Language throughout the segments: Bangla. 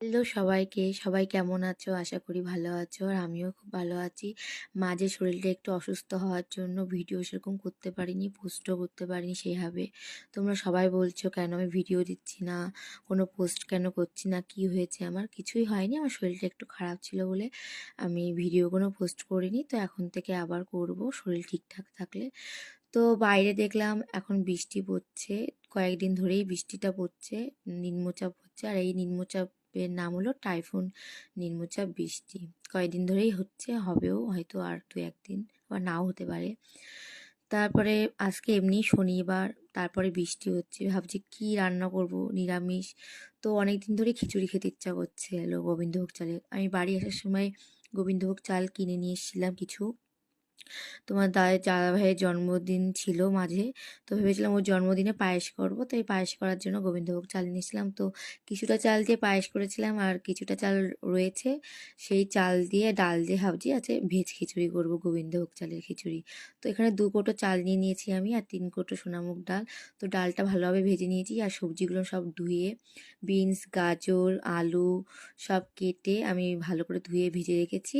হ্যালো সবাইকে, সবাই কেমন আছো? আশা করি ভালো আছো। আর আমিও খুব ভালো আছি। মাঝে শরীরটা একটু অসুস্থ হওয়ার জন্য ভিডিও সেরকম করতে পারিনি, পোস্টও করতে পারিনি সেভাবে। তোমরা সবাই বলছো কেন আমি ভিডিও দিচ্ছি না, কোনো পোস্ট কেন করছি না, কি হয়েছে আমার? কিছুই হয়নি। আমার শরীরটা একটু খারাপ ছিল বলে আমি ভিডিও কোনো পোস্ট করিনি। তো এখন থেকে আবার করব শরীর ঠিকঠাক থাকলে। তো বাইরে দেখলাম এখন বৃষ্টি পড়ছে। কয়েকদিন ধরেই বৃষ্টিটা পড়ছে, নিম্নচাপ হচ্ছে। আর এই নিম্নচাপের নাম হলো টাইফুন নিম্নচাপ বৃষ্টি। কয়েকদিন ধরেই হচ্ছে, হবেও হয়তো আর দু একদিন আবার নাও হতে পারে। তারপরে আজকে এমনি শনিবার, তারপরে বৃষ্টি হচ্ছে। ভাবছি কি রান্না করব নিরামিষ। তো অনেক দিন ধরে খিচুড়ি খেতে ইচ্ছা করছে এলো গোবিন্দভোগ চালের। আমি বাড়ি আসার সময় গোবিন্দভোগ চাল কিনে নিয়ে এসেছিলাম কিছু। তোমার দায়ের দাদা ভাইয়ের জন্মদিন ছিল মাঝে, তো ভেবেছিলাম ওর জন্মদিনে পায়েস করব তো এই পায়েস করার জন্য গোবিন্দভোগ চাল নিয়েছিলাম। তো কিছুটা চাল দিয়ে পায়েস করেছিলাম আর কিছুটা চাল রয়েছে, সেই চাল দিয়ে ডাল দিয়ে ভাবছি আছে ভেজ খিচুড়ি করব, গোবিন্দভোগ চালের খিচুড়ি। তো এখানে দু কোটো চাল নিয়ে নিয়েছি আমি আর তিন কোটো সোনামুগ ডাল। তো ডালটা ভালোভাবে ভেজে নিয়েছি আর সবজিগুলো সব ধুয়ে, বিনস, গাজর, আলু সব কেটে আমি ভালো করে ধুয়ে ভেজে রেখেছি।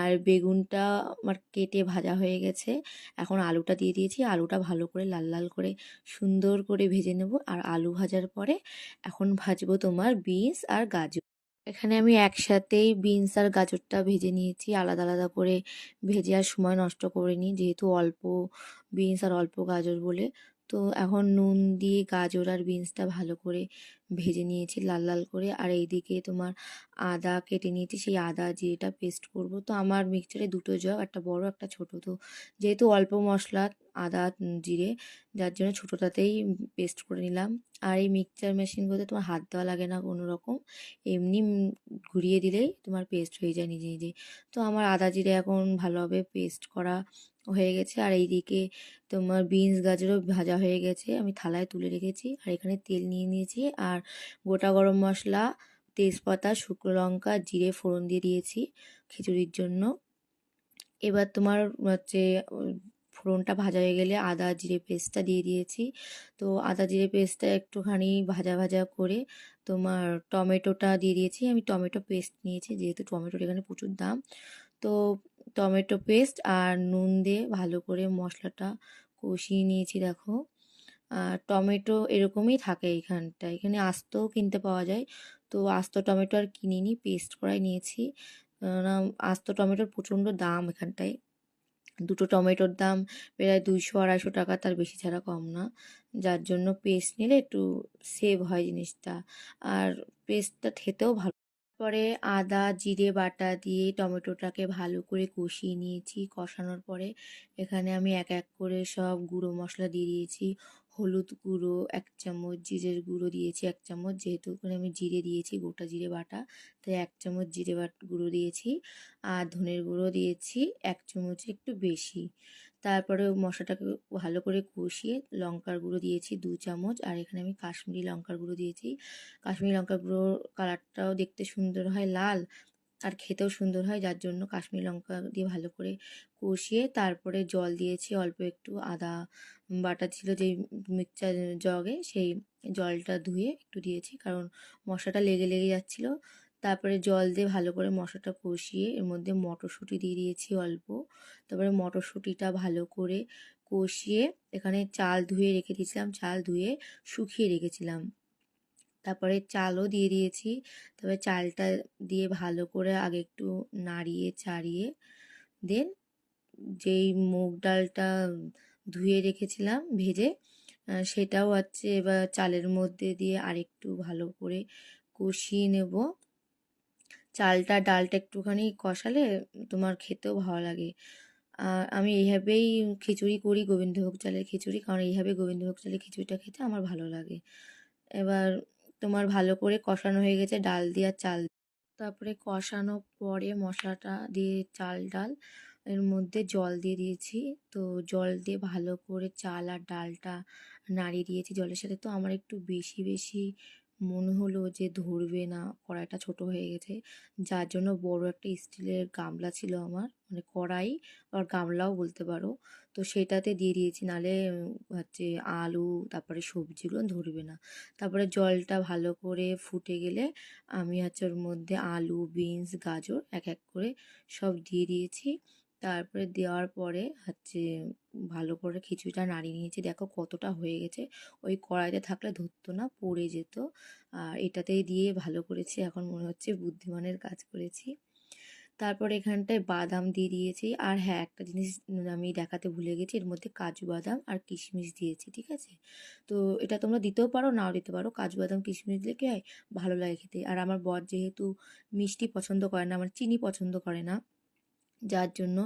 আর বেগুনটা আমার কেটে ভাজা হয়ে গেছে। এখন আলুটা দিয়ে দিয়েছি। আলুটা ভালো করে লাল লাল করে সুন্দর করে ভেজে নেব। আর আলু ভাজার পরে এখন ভাজবো তোমার বিনস আর গাজর। এখানে আমি একসাথেই বিনস আর গাজরটা ভেজে নিয়েছি। আলাদা আলাদা করে ভেজে আর সময় নষ্ট করিনি যেহেতু অল্প বিনস আর অল্প গাজর বলে তো এখন নুন দিয়ে গাজর আর বিনসটা ভালো করে ভেজে নিয়েছি লাল লাল করে। আর এইদিকে তোমার আদা কেটে নিয়েছি, সেই আদা যেটা পেস্ট করব। তো আমার মিক্সচারে দুটো জগ, একটা বড়, একটা ছোট। তো যেহেতু অল্প মশলা আদা, জিরে, যার জন্য ছোটোটাতেই পেস্ট করে নিলাম। আর এই মিক্সচার মেশিনগুলোতে তোমার হাত দেওয়া লাগে না কোনো রকম। এমনি ঘুরিয়ে দিলেই তোমার পেস্ট হয়ে যায় নিজে নিজে। তো আমার আদা, জিরে এখন ভালোভাবে পেস্ট করা হয়ে গেছে। আর এইদিকে তোমার বিনস গাজরও ভাজা হয়ে গেছে। আমি থালায় তুলে রেখেছি। আর এখানে তেল নিয়ে নিয়েছি। আর গোটা গরম মশলা, তেজপাতা, শুকনো লঙ্কা, জিরে ফোড়ন দিয়ে দিয়েছি খিচুড়ির জন্য। এবার তোমার হচ্ছে ফোড়নটা ভাজা হয়ে গেলে আদা, জিরে পেস্টটা দিয়ে দিয়েছি। তো আদা, জিরে পেস্টটা একটুখানি ভাজা ভাজা করে তোমার টমেটোটা দিয়ে দিয়েছি। আমি টমেটো পেস্ট নিয়েছি, যেহেতু টমেটোর এখানে প্রচুর দাম। তো টমেটো পেস্ট আর নুন দিয়ে ভালো করে মশলাটা কষিয়ে নিয়েছি, দেখো। আর টমেটো এরকমই থাকে এখানটা এখানে আস্তও কিনতে পাওয়া যায়। তো আস্ত টমেটো আর কিনিনি, পেস্ট করাই নিয়েছি। কেননা আস্ত টমেটোর প্রচণ্ড দাম এখানটায়। দুটো টমেটোর দাম প্রায় দুইশো, আড়াইশো টাকা, তার বেশি ছাড়া কম না। যার জন্য পেস্ট নিলে একটু সেভ হয় জিনিসটা। আর পেস্টটা খেতেও ভালো। পরে আদা, জিরে বাটা দিয়ে টমেটোটাকে ভালো করে কষিয়ে নিয়েছি। কষানোর পরে এখানে আমি এক এক করে সব গুঁড়ো মশলা দিয়ে দিয়েছি। হলুদ গুঁড়ো, এক চামচ জিরের গুঁড়ো দিয়েছি, এক চামচ যেহেতু ওখানে আমি জিরে দিয়েছি, গোটা জিরে বাটা, তাই এক চামচ জিরে বাট গুঁড়ো দিয়েছি। আর ধনের গুঁড়ো দিয়েছি, এক চামচ একটু বেশি। তারপরে মশলাটাকে ভালো করে কষিয়ে লঙ্কার গুঁড়ো দিয়েছি, দু চামচ। আর এখানে আমি কাশ্মীরি লঙ্কার গুঁড়ো দিয়েছি। কাশ্মীরি লঙ্কার গুঁড়ো কালারটাও দেখতে সুন্দর হয়, লাল। আর খেতেও সুন্দর হয়। যার জন্য কাশ্মীরি লঙ্কা দিয়ে ভালো করে কষিয়ে তারপরে জল দিয়েছি। অল্প একটু আদা বাটা ছিল যেই মিক্সচার জগে, সেই জলটা ধুয়ে একটু দিয়েছি। কারণ মশলাটা লেগে লেগে যাচ্ছিল। তারপরে জল দিয়ে ভালো করে মশলাটা কষিয়ে এর মধ্যে মটরশুঁটি দিয়ে দিয়েছি অল্প। তারপরে মটরশুঁটিটা ভালো করে কষিয়ে এখানে চাল ধুয়ে রেখে দিয়েছিলাম। চাল ধুয়ে শুকিয়ে রেখেছিলাম। তারপরে চালও দিয়ে দিয়েছি। তারপরে চালটা দিয়ে ভালো করে আগে একটু নাড়িয়ে, চাড়িয়ে দেন যেই মুগ ডালটা ধুয়ে রেখেছিলাম ভেজে সেটাও আছে এবার চালের মধ্যে দিয়ে আরেকটু ভালো করে কষিয়ে নেব। চালটা, ডালটা একটুখানি কষালে তোমার খেতেও ভালো লাগে। আমি এইভাবেই খিচুড়ি করি গোবিন্দভোগ চালের খিচুড়ি, কারণ এইভাবে গোবিন্দভোগ চালের খিচুড়িটা খেতে আমার ভালো লাগে। এবার তোমার ভালো করে কষানো হয়ে গেছে, ডাল দিয়ে আর চাল তারপরে কষানো পরে মশলাটা দিয়ে চাল, ডাল, এর মধ্যে জল দিয়ে দিয়েছি। তো জল দিয়ে ভালো করে চাল আর ডালটা নাড়িয়ে দিয়েছি জলের সাথে। তো আমার একটু বেশি বেশি মনে হলো যে ধরবে না, কড়াইটা ছোট হয়ে গেছে। যার জন্য বড় একটা স্টিলের গামলা ছিল আমার মানে কড়াই আর গামলাও বলতে পারো। তো সেটাতে দিয়ে দিয়েছি, নালে হচ্ছে আলু, তারপরে সবজিগুলো ধরবে না। তারপরে জলটা ভালো করে ফুটে গেলে আমি হচ্ছে ওর মধ্যে আলু, বিনস, গাজর এক এক করে সব দিয়ে দিয়েছি। তারপরে দেওয়ার পরে হচ্ছে ভালো করে খিচুড়িটা নাড়িয়ে নিয়েছি। দেখো কতটা হয়ে গেছে। ওই কড়াইতে থাকলে ধরতো না, পড়ে যেত। আর এটাতেই দিয়ে ভালো করেছি, এখন মনে হচ্ছে বুদ্ধিমানের কাজ করেছি। তারপর এখানটায় বাদাম দিয়ে দিয়েছি। আর হ্যাঁ একটা জিনিস আমি দেখাতে ভুলে গেছি, এর মধ্যে কাজু বাদাম আর কিশমিশ দিয়েছি, ঠিক আছে? তো এটা তোমরা দিতেও পারো, নাও দিতে পারো। কাজু বাদাম, কিশমিশ দিলে কী হয়? ভালো লাগে খেতে। আর আমার বর যেহেতু মিষ্টি পছন্দ করে না, আমার চিনি পছন্দ করে না যার জন্য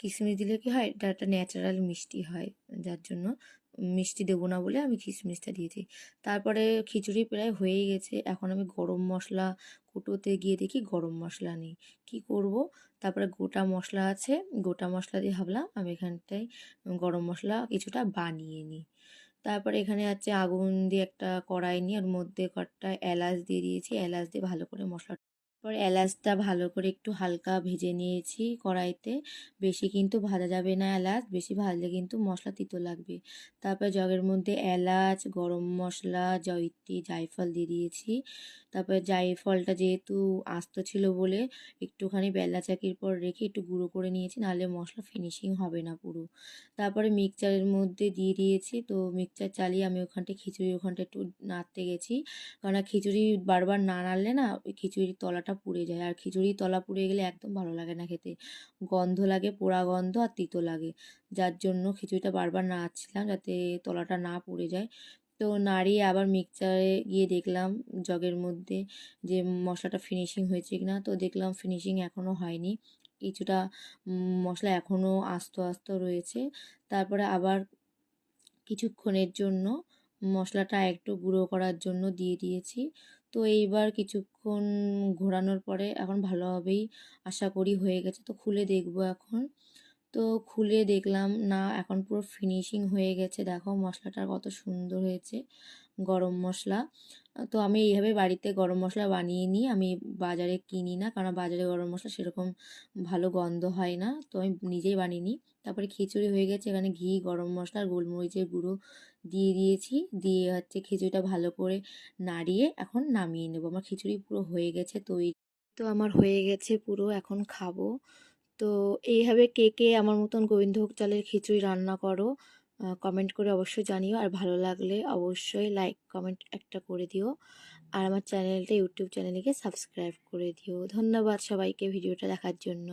কিশমিশ দিলে কি হয়? এটা একটা ন্যাচারাল মিষ্টি হয়। যার জন্য মিষ্টি দেবো না বলে আমি কিশমিশটা দিয়েছি। তারপরে খিচুড়ি প্রায় হয়ে গেছে। এখন আমি গরম মশলা কুটোতে গিয়ে দেখি গরম মশলা নেই। কি করব? তারপরে গোটা মশলা আছে। গোটা মশলা দিয়ে ভাবলাম আমি এখানটায় গরম মশলা কিছুটা বানিয়ে নিই। তারপরে এখানে আছে আগুন দিয়ে একটা কড়াই নিয়ে, ওর মধ্যে কয়েকটা এলাচ দিয়ে দিয়েছি। এলাচ দিয়ে ভালো করে মশলা পরে এলাচটা ভালো করে একটু হালকা ভেজে নিয়েছি কড়াইতে। বেশি কিন্তু ভাজা যাবে না এলাচ, বেশি ভাজলে কিন্তু মশলা তিতো লাগবে। তারপর জগের মধ্যে এলাচ, গরম মশলা, জয়িত্রী, জায়ফল দিয়ে দিয়েছি। তারপরে জায়ফলটা যেহেতু আস্ত ছিল বলে একটুখানি বেলা চাকির পর রেখে একটু গুঁড়ো করে নিয়েছি, নাহলে মশলা ফিনিশিং হবে না পুরো। তারপরে মিক্সচারের মধ্যে দিয়ে দিয়েছি, তো মিক্সচার চালিয়ে আমি ওখানটায় খিচুড়ি ওখানটা একটু নাড়তে গেছি। কারণ খিচুড়ি বারবার না নাড়লে না খিচুড়ির তলাটা পুড়ে যায়। আর খিচুড়ি তলা পুড়ে গেলে একদম ভালো লাগে না খেতে। গন্ধ লাগে, পোড়া গন্ধ আর তিতো লাগে। যার জন্য খিচুড়িটা বারবার নাড়ছিলাম যাতে তলাটা না পুড়ে যায়। তো নাড়িয়ে আবার মিক্সচারে গিয়ে দেখলাম জগের মধ্যে যে মশলাটা ফিনিশিং হয়েছে কি না তো দেখলাম ফিনিশিং এখনও হয়নি। কিছুটা মশলা এখনও আস্ত আস্ত রয়েছে। তারপরে আবার কিছুক্ষণের জন্য মশলাটা একটু গুঁড়ো করার জন্য দিয়ে দিয়েছি। তো এইবার কিছুক্ষণ ঘোরানোর পরে এখন ভালোভাবেই আশা করি হয়ে গেছে। তো খুলে দেখব এখন। তো খুলে দেখলাম, না, এখন পুরো ফিনিশিং হয়ে গেছে। দেখো মশলাটা কত সুন্দর হয়েছে। গরম মশলা। তো আমি এইভাবে বাড়িতে গরম মশলা বানিয়ে নিই। আমি বাজারে কিনি না, কারণ বাজারে গরম মশলা সেরকম ভালো গন্ধ হয় না। তো আমি নিজেই বানিয়ে নিই। তারপরে খিচুড়ি হয়ে গেছে, এখানে ঘি, গরম মশলা আর গোলমরিচের গুঁড়ো দিয়ে দিয়েছি। দিয়ে হচ্ছে খিচুড়িটা ভালো করে নাড়িয়ে এখন নামিয়ে নেব। আমার খিচুড়ি পুরো হয়ে গেছে তৈরি। তো আমার হয়ে গেছে পুরো, এখন খাব। তো এইভাবে কে কে আমার মতন গোবিন্দভোগ চালের খিচুড়ি রান্না করো। কমেন্ট করে অবশ্যই জানিও। আর ভালো লাগলে অবশ্যই লাইক কমেন্ট একটা করে দিও। আর আমার চ্যানেলটা ইউটিউব চ্যানেলকে সাবস্ক্রাইব করে দিও। ধন্যবাদ সবাইকে ভিডিওটা দেখার জন্য।